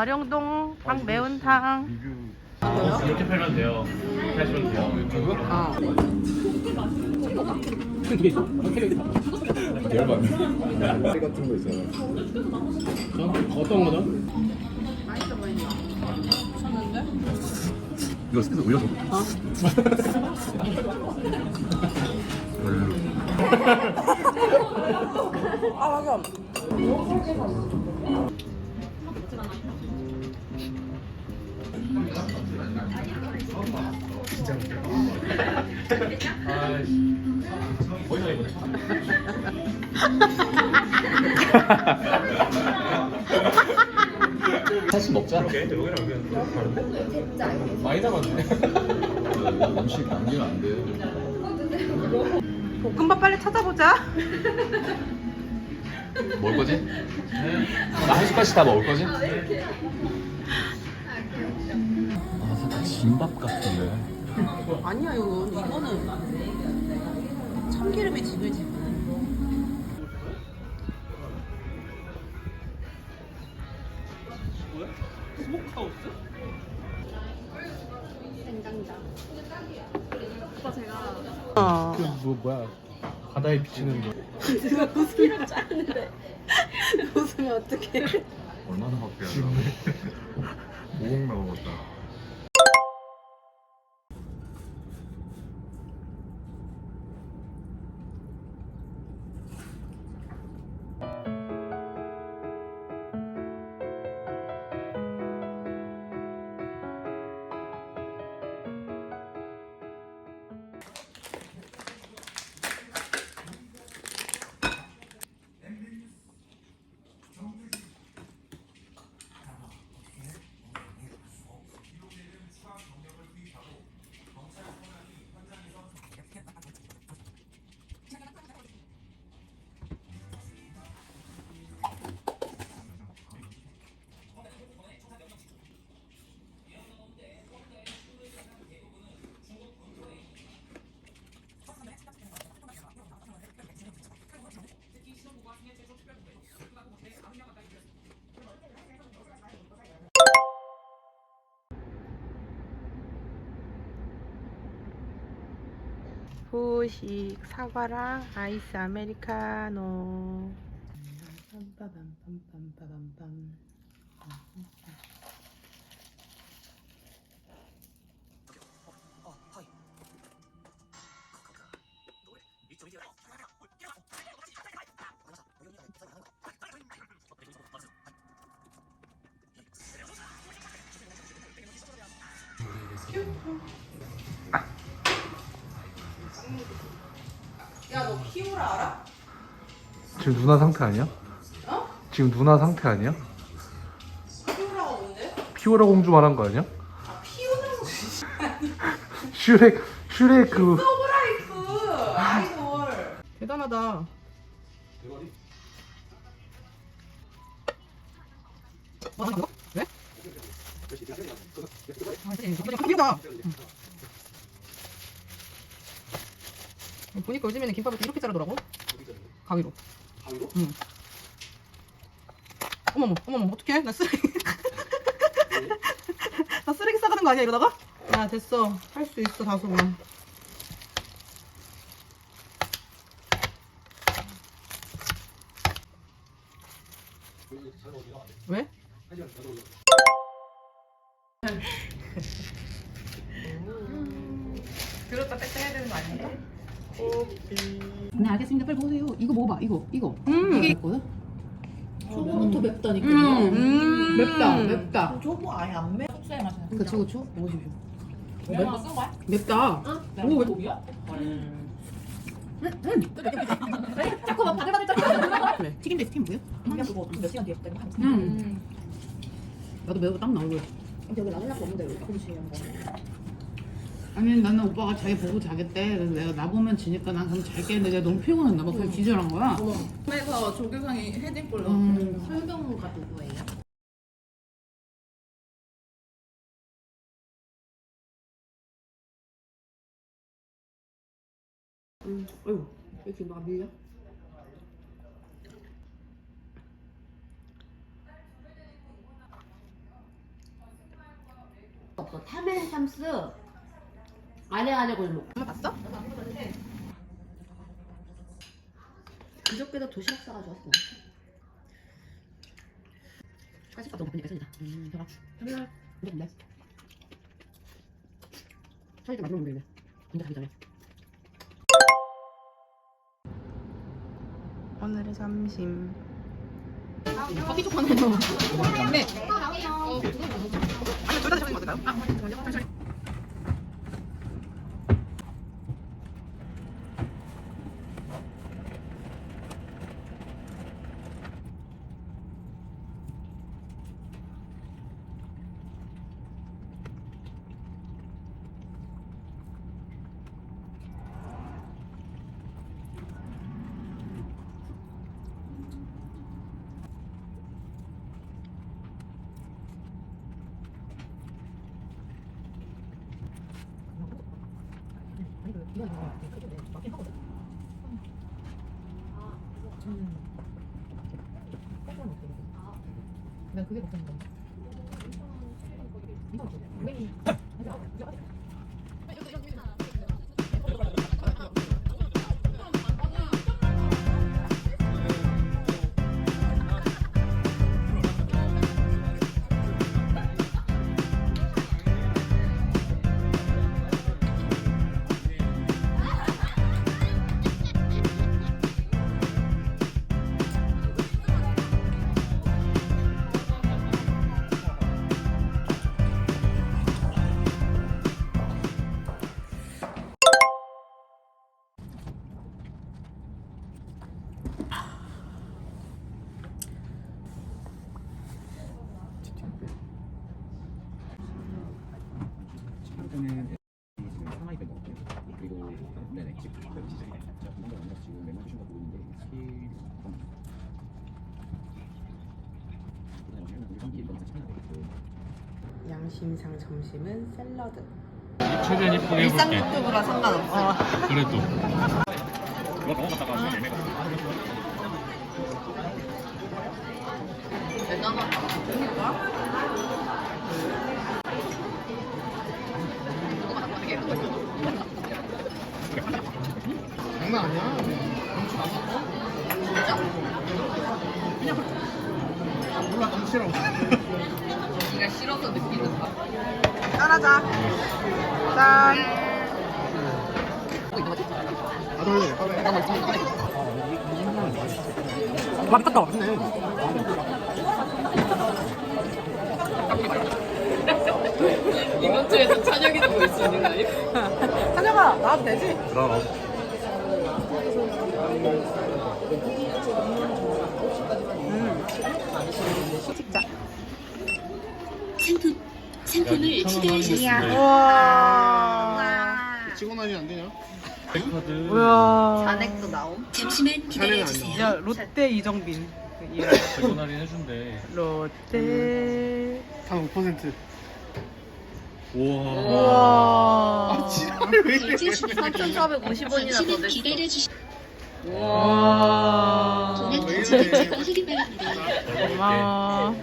마령동 닭 매운탕. 이렇게 팔면 돼요. 하시면 돼요. 어. 열받네. 살 같은 거 있잖아. 어떤 거죠? 이거 스페이스 올려 줘. 어디서 이거네? 사실 먹자. 오케이, 여기랑 여기랑 다른데? 많이 남았네. 음식 남기면 안 돼. 볶음밥 빨리 찾아보자. 먹을 거지? 나한 숟갈씩 다 먹을 거지? 아 살짝 진밥 같은데. 아니야 이거 이거는 참기름에 지글지글. 어. 뭐 뭐야? 바다에 비치는 거. 누가 웃으면 짜는데 웃으면 어떡해 얼마나 밖에 안 나와? 5억 나오겠다. 후식 사과랑 아이스 아메리카노? 빰빠밤빰빰빠밤빰 야너 키오라 알아? 지금 누나 상태 아니야? 어? 지금 누나 상태 아니야? 키오라가 뭔데? 피오라 공주 말한 거 아니야? 아 피오라고 슈렉 슈렉 그 서브라이프 아이돌 대단하다 와 이거? 왜? 아 진짜 깜짝이다 보니까 요즘에는 김밥을 이렇게 자르더라고. 가위로. 가위로? 응. 어머머 어머머 어떡해? 나 쓰레기. 나 쓰레기 싸가는 거 아니야 이러다가? 야 됐어. 할 수 있어 다소가. 왜? 그렇다 딱 해야 되는 거 아니에요? 네 알겠습니다. 빨리 보세요. 이거 먹어봐. 이거 이거. 음. 이게 있거든. 초보부터 맵다니까. 음. 맵다 맵다. 초보 아예 안 매. 숙소에 마시는 그쵸 그쵸. 먹으십시오. 쓴 거야? 맵다. 오, 왜 독이야? 자꾸 막 바들바들 튀김 대 스팀 뭐야? 그냥 그거 몇 시간 뒤에 때문에 한 음. 나도 매운 거딱 나오고. 근데 여기 라면 없는데 왜 이렇게 무시한 거야? 아니 나는 오빠가 자기 보고 자겠대. 그래서 내가 나 보면 지니까 난 그럼 잘게 했는데 내가 너무 피곤했나 봐. 그래서 기절한 거야. 그래서 조교상이 헤딩골 음. 설경무가 누구예요? 어휴 왜 이렇게 막 밀려? 타멘삼스 안에 안에 골목. 봤어? 그저께도 도시락 싸가지고 왔어. 사실 너무 바쁘니까 살이다. 음, 제가 근데 근데 살이 많이 먹는데 근데 가기 전에. 오늘의 점심. 커피 좀. 네. 아니, 둘다 드셔보는 거 어떨까요? 난 그게 걱정인 거야. 저는 양심상 점심은 샐러드. 최대한 예쁘게 일상 해볼게. 유튜브라 상관없어. 그래도. 이거 먹어봤다가 좀 애매가 짠하 자. 짠. 맛있다. 이번 주에서 찬혁이도 볼 수 있는 거? 찬혁아, 나와도 되지? 그럼. 상품을 추가하셨습니다. 우와. 찍어놔야지 안 되냐? 카드. 우와. 잔액도 나옴. 안 나와. 야, 롯데 이정빈. 예. 100원 할인 해준대. 롯데. 단 5%. 우와. 우와. 왜 이래? 4,450원이나 더 냈어. 우와. 왜 이래? 고마워.